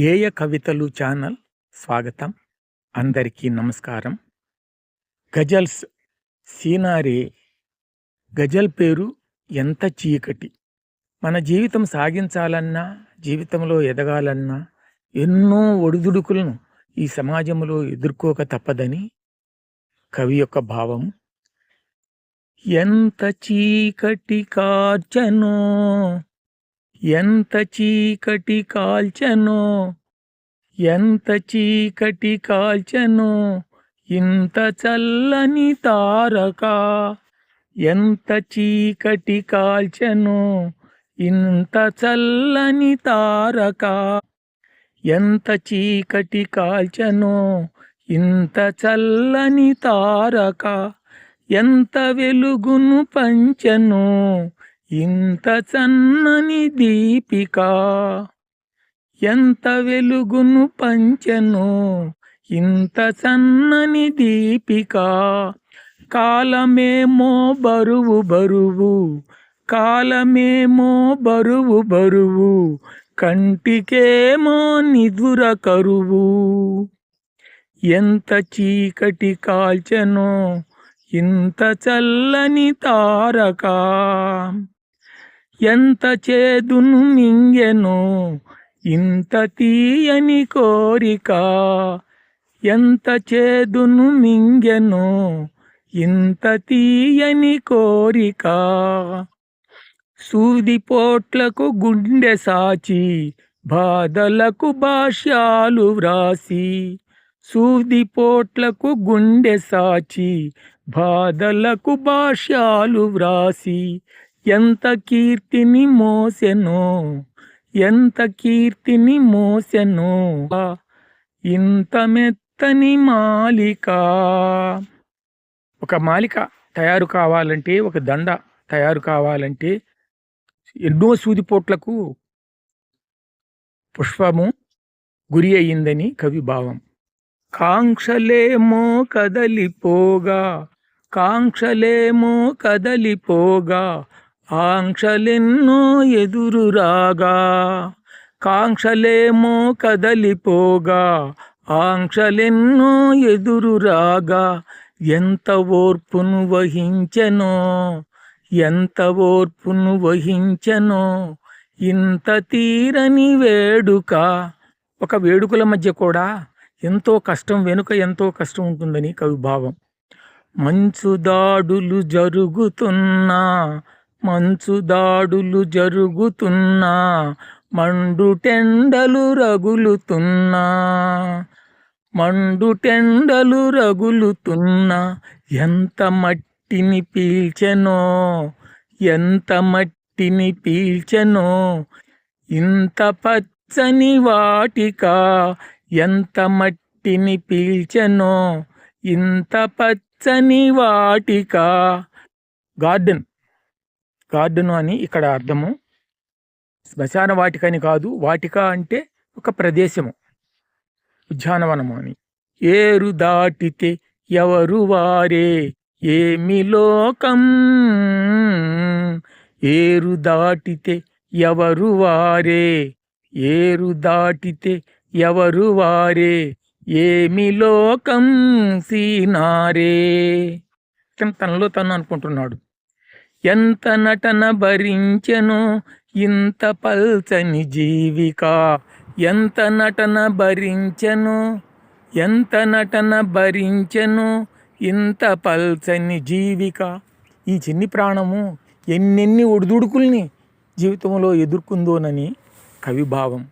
గేయ కవితలు ఛానల్ స్వాగతం. అందరికీ నమస్కారం. గజల్స్ సీనారే గజల్ పేరు ఎంత చీకటి. మన జీవితం సాగించాలన్నా జీవితంలో ఎదగాలన్నా ఎన్నో ఒడిదుడుకులను ఈ సమాజంలో ఎదుర్కోక తప్పదని కవి యొక్క భావం. ఎంత చీకటి కార్చనో ఎంత చీకటి కాల్చనో ఎంత చీకటి కాల్చనో ఇంత చల్లని తారక. ఎంత చీకటి కాల్చనో ఇంత చల్లని తారక. ఎంత చీకటి కాల్చనో ఇంత చల్లని తారక. ఎంత వెలుగును పంచను ఇంత చన్నని దీపిక ఎంత వెలుగును పంచెను ఇంత సన్నని దీపిక. కాలమేమో బరువు బరువు కాలమేమో బరువు బరువు కంటికేమో నిదుర కరువు. ఎంత చీకటి కాల్చెనో ఇంత చల్లని తారక. ఎంత చేదును మింగెను ఇంత తీయని కోరిక. ఎంత చేదును మింగెను ఇంత తీయని కోరిక. సూది పోట్లకు గుండె సాచి బాధలకు భాష్యాలు వ్రాసి. సూది పోట్లకు గుండె సాచి బాధలకు భాష్యాలు వ్రాసి. ఎంత కీర్తిని మోసెను ఎంత కీర్తిని మోసెను ఇంత మెత్తని మాలిక. ఒక మాలిక తయారు కావాలంటే ఒక దండ తయారు కావాలంటే ఎన్నో సూదిపోట్లకు పుష్పము గురి అయ్యిందని కవి భావం. కాంక్షలేమో కదలిపోగా కాంక్షలేమో కదలిపోగా ఆంక్షలెన్నో ఎదురు రాగా కాంక్షలేమో కదలిపోగా ఆంక్షలెన్నో ఎదురు రాగా ఎంత ఓర్పును వహించెనో ఎంత ఓర్పును వహించెనో ఇంత తీరని వేడుక. ఒక వేడుకల మధ్య కూడా ఎంతో కష్టం వెనుక ఎంతో కష్టం ఉంటుందని కవి భావం మంచు దాడులు జరుగుతున్నా మంచు దాడులు జరుగుతున్నా మండుటెండలు రగులుతున్నా మండుటెండలు రగులుతున్నా ఎంత మట్టిని పీల్చెనో ఎంత మట్టిని పీల్చెనో ఇంత పచ్చని వాటిక ఎంత మట్టిని పీల్చెనో ఇంత పచ్చని వాటిక. గార్డెన్. గార్డెన్ అని ఇక్కడ అర్థము. శ్మశాన వాటిక అని కాదు వాటిక అంటే ఒక ప్రదేశము. ఉద్యానవనము అని. ఏరు దాటితే ఎవరు వారే? ఏమి లోకం? ఏరు దాటితే ఎవరు వారే? ఏరు దాటితే ఎవరు వారే? ఏమి లోకం సీనారే? తనలో తను అనుకుంటున్నాడు. ఎంత నటన భరించెను ఇంత పల్చని జీవిక? ఎంత నటన భరించెను ఎంత నటన భరించెను ఇంత పల్చని జీవిక? ఈ చిన్ని ప్రాణము ఎన్నెన్ని ఒడిదుడుకుల్ని జీవితంలో ఎదుర్కొందోనని కవిభావం